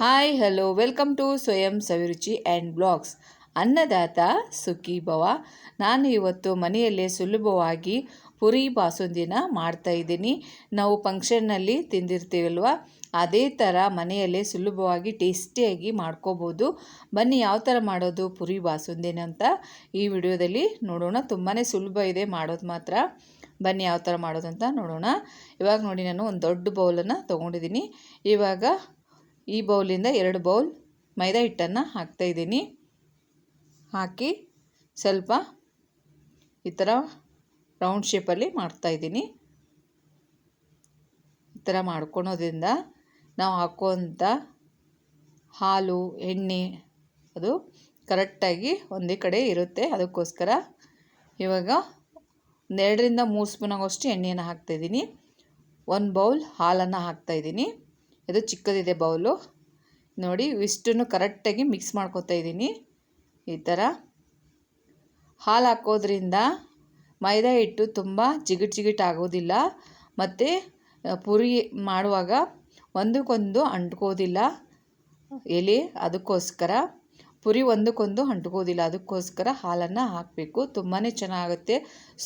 Hi hello welcome to ಸ್ವಯಂ ಸವಿರುಚಿ and blogs ಅನ್ನದಾತ ಸುಖಿ ಭವ. ನಾನು ಇವತ್ತು ಮನೆಯಲ್ಲೇ ಸುಲಭವಾಗಿ ಪುರಿ ಬಾಸುಂದಿನ ಮಾಡ್ತಾ ಇದ್ದೀನಿ. ನಾವು ಫಂಕ್ಷನ್ನಲ್ಲಿ ತಿಂದಿರ್ತೀವಲ್ವ? ಅದೇ ಥರ ಮನೆಯಲ್ಲೇ ಸುಲಭವಾಗಿ ಟೇಸ್ಟಿಯಾಗಿ ಮಾಡ್ಕೋಬೋದು. ಬನ್ನಿ, ಯಾವ ಥರ ಮಾಡೋದು ಪುರಿ ಬಾಸುಂದಿನ ಅಂತ ಈ ವಿಡಿಯೋದಲ್ಲಿ ನೋಡೋಣ. ತುಂಬಾ ಸುಲಭ ಇದೆ ಮಾಡೋದು ಮಾತ್ರ. ಬನ್ನಿ, ಯಾವ ಥರ ಮಾಡೋದು ಅಂತ ನೋಡೋಣ. ಇವಾಗ ನೋಡಿ, ನಾನು ಒಂದು ದೊಡ್ಡ ಬೌಲನ್ನು ತೊಗೊಂಡಿದ್ದೀನಿ. ಇವಾಗ ಈ ಬೌಲಿಂದ ಎರಡು ಬೌಲ್ ಮೈದಾ ಹಿಟ್ಟನ್ನು ಹಾಕ್ತಾಯಿದ್ದೀನಿ ಹಾಕಿ ಸ್ವಲ್ಪ ಈ ಥರ ರೌಂಡ್ ಶೇಪಲ್ಲಿ ಮಾಡ್ತಾಯಿದ್ದೀನಿ ಈ ಥರ ಮಾಡ್ಕೊಳೋದ್ರಿಂದ ನಾವು ಹಾಕುವಂಥ ಹಾಲು, ಎಣ್ಣೆ ಅದು ಕರೆಕ್ಟಾಗಿ ಒಂದೇ ಕಡೆ ಇರುತ್ತೆ. ಅದಕ್ಕೋಸ್ಕರ ಇವಾಗ ಒಂದೆರಡರಿಂದ ಮೂರು ಸ್ಪೂನ್ ಎಣ್ಣೆಯನ್ನು ಹಾಕ್ತಾಯಿದ್ದೀನಿ ಒಂದು ಬೌಲ್ ಹಾಲನ್ನು ಹಾಕ್ತಾಯಿದ್ದೀನಿ ಇದು ಚಿಕ್ಕದಿದೆ ಬೌಲು. ನೋಡಿ, ಇಷ್ಟನ್ನು ಕರೆಕ್ಟಾಗಿ ಮಿಕ್ಸ್ ಮಾಡ್ಕೊತಾ ಇದ್ದೀನಿ. ಈ ಥರ. ಹಾಲು ಹಾಕೋದ್ರಿಂದ ಮೈದಾ ಹಿಟ್ಟು ತುಂಬ ಜಿಗಿಟ್ ಜಿಗಿಟ್ ಆಗೋದಿಲ್ಲ. ಮತ್ತು ಪುರಿ ಮಾಡುವಾಗ ಒಂದಕ್ಕೊಂದು ಅಂಟ್ಕೋದಿಲ್ಲ ಎಲೆ ಅದಕ್ಕೋಸ್ಕರ. ಪುರಿ ಒಂದಕ್ಕೊಂದು ಅಂಟ್ಕೋದಿಲ್ಲ ಅದಕ್ಕೋಸ್ಕರ ಹಾಲನ್ನು ಹಾಕಬೇಕು. ತುಂಬಾ ಚೆನ್ನಾಗುತ್ತೆ.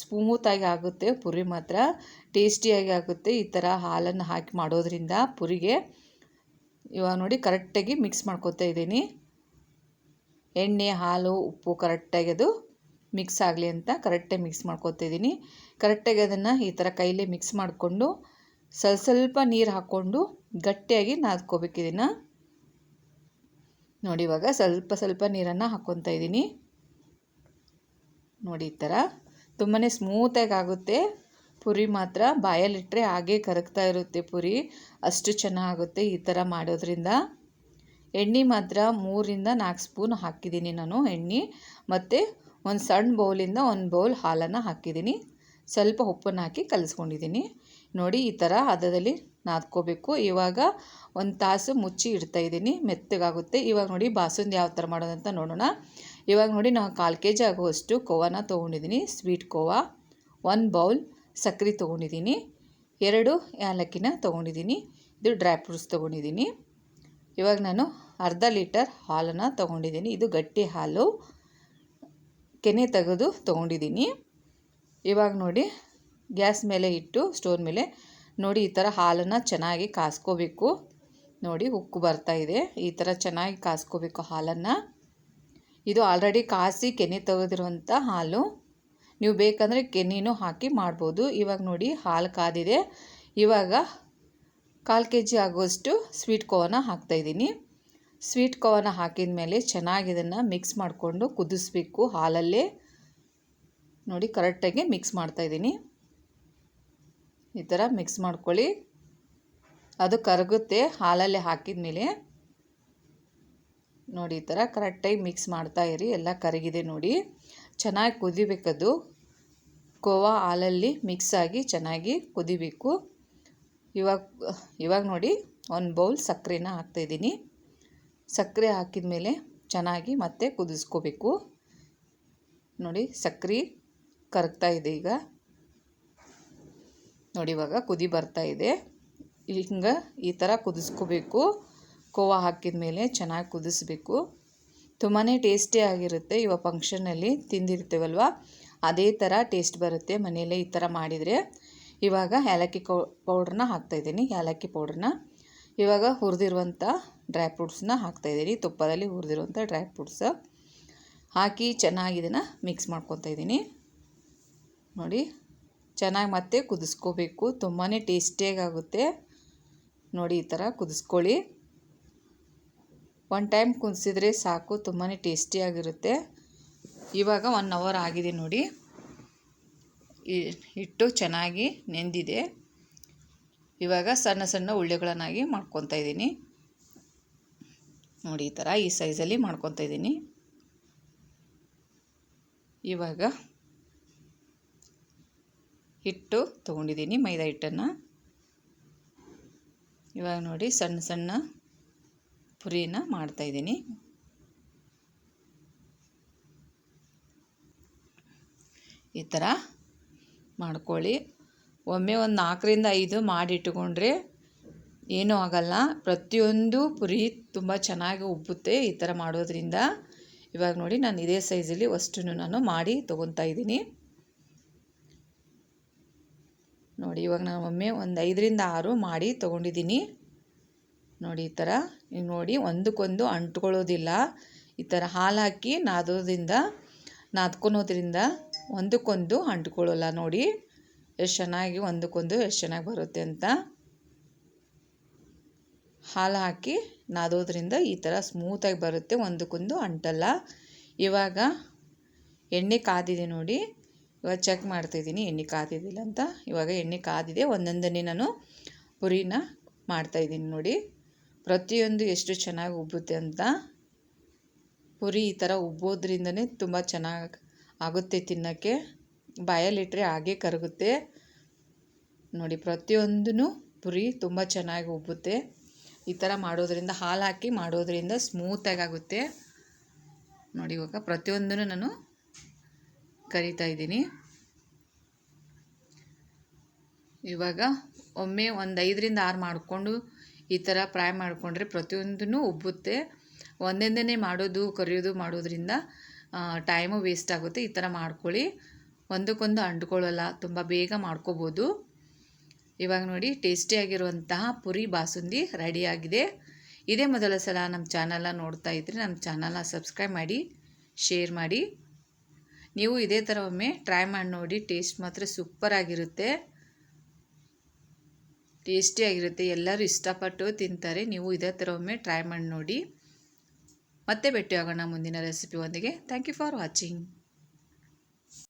ಸ್ಮೂತಾಗಿ ಆಗುತ್ತೆ ಪುರಿ ಮಾತ್ರ. ಟೇಸ್ಟಿಯಾಗಿ ಆಗುತ್ತೆ ಈ ಥರ ಹಾಲನ್ನು ಹಾಕಿ ಮಾಡೋದ್ರಿಂದ ಪುರಿಗೆ. ಇವಾಗ ನೋಡಿ ಕರೆಕ್ಟಾಗಿ ಮಿಕ್ಸ್ ಮಾಡ್ಕೊತಾ ಇದ್ದೀನಿ. ಎಣ್ಣೆ, ಹಾಲು, ಉಪ್ಪು ಕರೆಕ್ಟಾಗಿ ಅದು ಮಿಕ್ಸ್ ಆಗಲಿ ಅಂತ ಕರೆಕ್ಟಾಗಿ ಮಿಕ್ಸ್ ಮಾಡ್ಕೊತಾ ಇದ್ದೀನಿ. ಕರೆಕ್ಟಾಗಿ ಅದನ್ನು ಈ ಥರ ಕೈಲೇ ಮಿಕ್ಸ್ ಮಾಡಿಕೊಂಡು ಸ್ವಲ್ಪ ಸ್ವಲ್ಪ ನೀರು ಹಾಕ್ಕೊಂಡು ಗಟ್ಟಿಯಾಗಿ ನಾದ್ಕೋಬೇಕು ಇದನ್ನು. ನೋಡಿ ಇವಾಗ ಸ್ವಲ್ಪ ಸ್ವಲ್ಪ ನೀರನ್ನು ಹಾಕ್ಕೊತಾ ಇದ್ದೀನಿ. ನೋಡಿ ಈ ಥರ. ತುಂಬಾ ಸ್ಮೂತಾಗಿ ಆಗುತ್ತೆ. ಪುರಿ ಮಾತ್ರ ಬಾಯಲ್ಲಿಟ್ಟರೆ ಹಾಗೆ ಕರಗ್ತಾ ಇರುತ್ತೆ ಪುರಿ. ಅಷ್ಟು ಚೆನ್ನಾಗುತ್ತೆ ಈ ಥರ ಮಾಡೋದ್ರಿಂದ. ಎಣ್ಣೆ ಮಾತ್ರ ಮೂರಿಂದ ನಾಲ್ಕು ಸ್ಪೂನ್ ಹಾಕಿದ್ದೀನಿ ನಾನು ಎಣ್ಣೆ. ಮತ್ತು ಒಂದು ಸಣ್ಣ ಬೌಲಿಂದ ಒಂದು ಬೌಲ್ ಹಾಲನ್ನು ಹಾಕಿದ್ದೀನಿ. ಸ್ವಲ್ಪ ಉಪ್ಪನ್ನು ಹಾಕಿ ಕಲಿಸ್ಕೊಂಡಿದ್ದೀನಿ. ನೋಡಿ, ಈ ಥರ ಹದದಲ್ಲಿ ನಾದ್ಕೋಬೇಕು. ಇವಾಗ ಒಂದು ತಾಸು ಮುಚ್ಚಿ ಇಡ್ತಾ ಇದ್ದೀನಿ. ಮೆತ್ತಗಾಗುತ್ತೆ. ಇವಾಗ ನೋಡಿ, ಬಾಸುಂದಿ ಯಾವ ಥರ ಮಾಡೋದಂತ ನೋಡೋಣ. ಇವಾಗ ನೋಡಿ ನಾವು ಕಾಲು ಕೆ ಜಿ ಆಗುವಷ್ಟು ಕೋವಾನ ತೊಗೊಂಡಿದ್ದೀನಿ. ಸ್ವೀಟ್ ಕೋವಾ ಒಂದು ಬೌಲ್ ಸಕ್ಕರೆ ತೊಗೊಂಡಿದ್ದೀನಿ. ಎರಡು ಏಲಕ್ಕಿನ ತೊಗೊಂಡಿದ್ದೀನಿ. ಇದು ಡ್ರೈ ಫ್ರೂಟ್ಸ್ ತೊಗೊಂಡಿದ್ದೀನಿ. ಇವಾಗ ನಾನು ಅರ್ಧ ಲೀಟರ್ ಹಾಲನ್ನು ತೊಗೊಂಡಿದ್ದೀನಿ. ಇದು ಗಟ್ಟಿ ಹಾಲು. ಕೆನೆ ತೆಗೆದು ತೊಗೊಂಡಿದ್ದೀನಿ. ಇವಾಗ ನೋಡಿ, ಗ್ಯಾಸ್ ಮೇಲೆ ಇಟ್ಟು ಸ್ಟೋನ್ ಮೇಲೆ ನೋಡಿ ಈ ಥರ ಹಾಲನ್ನು ಚೆನ್ನಾಗಿ ಕಾಸ್ಕೋಬೇಕು. ನೋಡಿ ಉಕ್ಕು ಬರ್ತಾ ಇದೆ. ಈ ಥರ ಚೆನ್ನಾಗಿ ಕಾಸ್ಕೋಬೇಕು ಹಾಲನ್ನು. ಇದು ಆಲ್ರೆಡಿ ಕಾಸಿ ಕೆನೆ ತೆಗೆದಿರುವಂಥ ಹಾಲು. ನೀವು ಬೇಕಂದರೆ ಕೆನೆನೂ ಹಾಕಿ ಮಾಡ್ಬೋದು. ಇವಾಗ ನೋಡಿ ಹಾಲು ಕಾದಿದೆ. ಇವಾಗ ಕಾಲು ಕೆ ಜಿ ಆಗುವಷ್ಟು ಸ್ವೀಟ್ ಕೋವನ ಹಾಕ್ತಾಯಿದ್ದೀನಿ ಸ್ವೀಟ್ ಕೋವನ ಹಾಕಿದ ಮೇಲೆ ಚೆನ್ನಾಗಿ ಇದನ್ನು ಮಿಕ್ಸ್ ಮಾಡಿಕೊಂಡು ಕುದಿಸ್ಬೇಕು ಹಾಲಲ್ಲೇ. ನೋಡಿ, ಕರೆಕ್ಟಾಗಿ ಮಿಕ್ಸ್ ಮಾಡ್ತಾಯಿದ್ದೀನಿ ಈ ಥರ ಮಿಕ್ಸ್ ಮಾಡ್ಕೊಳ್ಳಿ. ಅದು ಕರಗುತ್ತೆ, ಹಾಲಲ್ಲಿ ಹಾಕಿದ ಮೇಲೆ ನೋಡಿ, ಈ ಥರ ಕರೆಕ್ಟಾಗಿ ಮಿಕ್ಸ್ ಮಾಡ್ತಾ ಇರಿ, ಎಲ್ಲ ಕರಗಿದೆ ನೋಡಿ. ಚೆನ್ನಾಗಿ ಕುದಿಬೇಕದು. ಕೋವಾ ಹಾಲಲ್ಲಿ ಮಿಕ್ಸ್ ಆಗಿ ಚೆನ್ನಾಗಿ ಕುದಿಬೇಕು. ಇವಾಗ ಇವಾಗ ನೋಡಿ, ಒಂದು ಬೌಲ್ ಸಕ್ಕರೆನ ಹಾಕ್ತಾಯಿದ್ದೀನಿ ಸಕ್ಕರೆ ಹಾಕಿದ ಮೇಲೆ ಚೆನ್ನಾಗಿ ಮತ್ತೆ ಕುದಿಸ್ಕೋಬೇಕು. ನೋಡಿ, ಸಕ್ಕರೆ ಕರಗ್ತಾ ಇದೆ ಈಗ. ನೋಡಿ, ಇವಾಗ ಕುದಿ ಬರ್ತಾ ಇದೆ. ಹಿಂಗೆ ಈ ಥರ ಕುದಿಸ್ಕೋಬೇಕು. ಕೋವಾ ಹಾಕಿದ ಮೇಲೆ ಚೆನ್ನಾಗಿ ಕುದಿಸ್ಬೇಕು. ತುಂಬಾ ಟೇಸ್ಟಿ ಆಗಿರುತ್ತೆ ಇವಾಗ ಫಂಕ್ಷನಲ್ಲಿ ತಿಂದಿರ್ತೇವಲ್ವ? ಅದೇ ಥರ ಟೇಸ್ಟ್ ಬರುತ್ತೆ ಮನೆಯಲ್ಲೇ ಈ ಥರ ಮಾಡಿದರೆ. ಇವಾಗ ಏಲಕ್ಕಿ ಕೌ ಪೌಡ್ರನ್ನ ಹಾಕ್ತಾಯಿದ್ದೀನಿ ಏಲಕ್ಕಿ ಪೌಡ್ರನ್ನ ಇವಾಗ ಹುರಿದಿರುವಂಥ ಡ್ರೈ ಫ್ರೂಟ್ಸನ್ನ ಹಾಕ್ತಾಯಿದ್ದೀನಿ ತುಪ್ಪದಲ್ಲಿ ಹುರಿದಿರುವಂಥ ಡ್ರೈ ಫ್ರೂಟ್ಸ್ ಹಾಕಿ ಚೆನ್ನಾಗಿ ಇದನ್ನು ಮಿಕ್ಸ್ ಮಾಡ್ಕೊತಾ ಇದ್ದೀನಿ. ನೋಡಿ, ಚೆನ್ನಾಗಿ ಮತ್ತೆ ಕುದಿಸ್ಕೋಬೇಕು. ತುಂಬಾ ಟೇಸ್ಟಿಯಾಗಿ ಆಗುತ್ತೆ ನೋಡಿ, ಈ ಥರ ಕುದಿಸ್ಕೊಳ್ಳಿ. ಒನ್ ಟೈಮ್ ಕುದಿಸಿದ್ರೆ ಸಾಕು ತುಂಬಾ ಟೇಸ್ಟಿಯಾಗಿರುತ್ತೆ. ಇವಾಗ ಒನ್ ಅವರ್ ಆಗಿದೆ ನೋಡಿ. ಹಿಟ್ಟು ಚೆನ್ನಾಗಿ ನೆಂದಿದೆ. ಇವಾಗ ಸಣ್ಣ ಸಣ್ಣ ಉಳ್ಳೆಗಳನ್ನಾಗಿ ಮಾಡ್ಕೊತಾ ಇದ್ದೀನಿ. ನೋಡಿ, ಈ ಥರ ಈ ಸೈಜಲ್ಲಿ ಮಾಡ್ಕೊತಾ ಇದ್ದೀನಿ. ಇವಾಗ ಹಿಟ್ಟು ತೊಗೊಂಡಿದ್ದೀನಿ, ಮೈದಾ ಹಿಟ್ಟನ್ನು. ಇವಾಗ ನೋಡಿ ಸಣ್ಣ ಸಣ್ಣ ಪುರಿನ ಮಾಡ್ತಾಯಿದ್ದೀನಿ ಈ ಥರ ಮಾಡ್ಕೊಳ್ಳಿ. ಒಮ್ಮೆ ಒಂದು ನಾಲ್ಕರಿಂದ ಐದು ಮಾಡಿಟ್ಕೊಂಡ್ರೆ ಏನೂ ಆಗಲ್ಲ. ಪ್ರತಿಯೊಂದು ಪುರಿ ತುಂಬ ಚೆನ್ನಾಗಿ ಉಬ್ಬುತ್ತೆ ಈ ಥರ ಮಾಡೋದ್ರಿಂದ. ಇವಾಗ ನೋಡಿ ನಾನು ಇದೇ ಸೈಜಲ್ಲಿ ಅಷ್ಟನ್ನು ನಾನು ಮಾಡಿ ತೊಗೊತಾ ಇದ್ದೀನಿ. ನೋಡಿ, ಇವಾಗ ನಾನು ಒಮ್ಮೆ ಒಂದು ಐದರಿಂದ ಆರು ಮಾಡಿ ತೊಗೊಂಡಿದ್ದೀನಿ. ನೋಡಿ, ಈ ಥರ ನೀವು ನೋಡಿ, ಒಂದಕ್ಕೊಂದು ಅಂಟ್ಕೊಳ್ಳೋದಿಲ್ಲ. ಈ ಥರ ಹಾಲು ಹಾಕಿ ನಾದೋದ್ರಿಂದ ನಾದ್ಕೊಳೋದ್ರಿಂದ ಒಂದಕ್ಕೊಂದು ಅಂಟ್ಕೊಳ್ಳೋಲ್ಲ ನೋಡಿ. ಎಷ್ಟು ಚೆನ್ನಾಗಿ ಒಂದಕ್ಕೊಂದು ಎಷ್ಟು ಚೆನ್ನಾಗಿ ಬರುತ್ತೆ ಅಂತ. ಹಾಲು ಹಾಕಿ ನಾದೋದ್ರಿಂದ ಈ ಥರ ಸ್ಮೂತಾಗಿ ಬರುತ್ತೆ, ಒಂದಕ್ಕೊಂದು ಅಂಟಲ್ಲ. ಇವಾಗ ಎಣ್ಣೆ ಕಾದಿದೆ ನೋಡಿ. ಇವಾಗ ಚೆಕ್ ಮಾಡ್ತಾಯಿದ್ದೀನಿ ಎಣ್ಣೆ ಕಾದಿದ್ದಿಲ್ಲ ಅಂತ. ಇವಾಗ ಎಣ್ಣೆ ಕಾದಿದೆ, ಒಂದೊಂದನ್ನೇ ನಾನು ಪುರಿನ ಮಾಡ್ತಾಯಿದ್ದೀನಿ ನೋಡಿ. ಪ್ರತಿಯೊಂದು ಎಷ್ಟು ಚೆನ್ನಾಗಿ ಉಬ್ಬುತ್ತೆ ಅಂತ. ಪುರಿ ಈ ಥರ ಉಬ್ಬೋದ್ರಿಂದನೇ ತುಂಬ ಚೆನ್ನಾಗಿ ಆಗುತ್ತೆ ತಿನ್ನೋಕ್ಕೆ. ಬಾಯಲ್ಲಿಟ್ಟರೆ ಹಾಗೆ ಕರಗುತ್ತೆ. ನೋಡಿ ಪ್ರತಿಯೊಂದೂ ಪುರಿ ತುಂಬ ಚೆನ್ನಾಗಿ ಉಬ್ಬುತ್ತೆ. ಈ ಥರ ಮಾಡೋದ್ರಿಂದ, ಹಾಲು ಹಾಕಿ ಮಾಡೋದ್ರಿಂದ ಸ್ಮೂತಾಗಿ ಆಗುತ್ತೆ. ನೋಡಿ, ಇವಾಗ ಪ್ರತಿಯೊಂದನ್ನು ನಾನು ಕರಿತಾ ಇದ್ದೀನಿ ಇವಾಗ ಒಮ್ಮೆ ಒಂದು ಐದರಿಂದ ಆರು ಮಾಡಿಕೊಂಡು ಈ ಥರ ಫ್ರೈ ಮಾಡಿಕೊಂಡ್ರೆ ಪ್ರತಿಯೊಂದೂ ಉಬ್ಬುತ್ತೆ. ಒಂದೊಂದೇ ಮಾಡೋದು, ಕರಿಯೋದು ಮಾಡೋದ್ರಿಂದ ಟೈಮು ವೇಸ್ಟ್ ಆಗುತ್ತೆ. ಈ ಥರ ಮಾಡ್ಕೊಳ್ಳಿ. ಒಂದಕ್ಕೊಂದು ಅಂಟ್ಕೊಳ್ಳಲ್ಲ, ತುಂಬ ಬೇಗ ಮಾಡ್ಕೋಬೋದು. ಇವಾಗ ನೋಡಿ ಟೇಸ್ಟಿಯಾಗಿರುವಂತಹ ಪುರಿ ಬಾಸುಂದಿ ರೆಡಿಯಾಗಿದೆ ಇದೇ ಮೊದಲ ಸಲ ನಮ್ಮ ಚಾನಲ್ನ ನೋಡ್ತಾ ಇದ್ದರೆ ನಮ್ಮ ಚಾನಲ್ನ ಸಬ್ಸ್ಕ್ರೈಬ್ ಮಾಡಿ ಶೇರ್ ಮಾಡಿ. ನೀವು ಇದೇ ಥರ ಒಮ್ಮೆ ಟ್ರೈ ಮಾಡಿ ನೋಡಿ ಟೇಸ್ಟ್ ಮಾತ್ರ ಸೂಪರಾಗಿರುತ್ತೆ ಟೇಸ್ಟಿಯಾಗಿರುತ್ತೆ ಎಲ್ಲರೂ ಇಷ್ಟಪಟ್ಟು ತಿಂತಾರೆ. ನೀವು ಇದೇ ಥರ ಒಮ್ಮೆ ಟ್ರೈ ಮಾಡಿ ನೋಡಿ. ಮತ್ತೆ ಭೇಟಿಯಾಗೋಣ ಮುಂದಿನ ರೆಸಿಪಿ ಒಂದಿಗೆ. Thank you for watching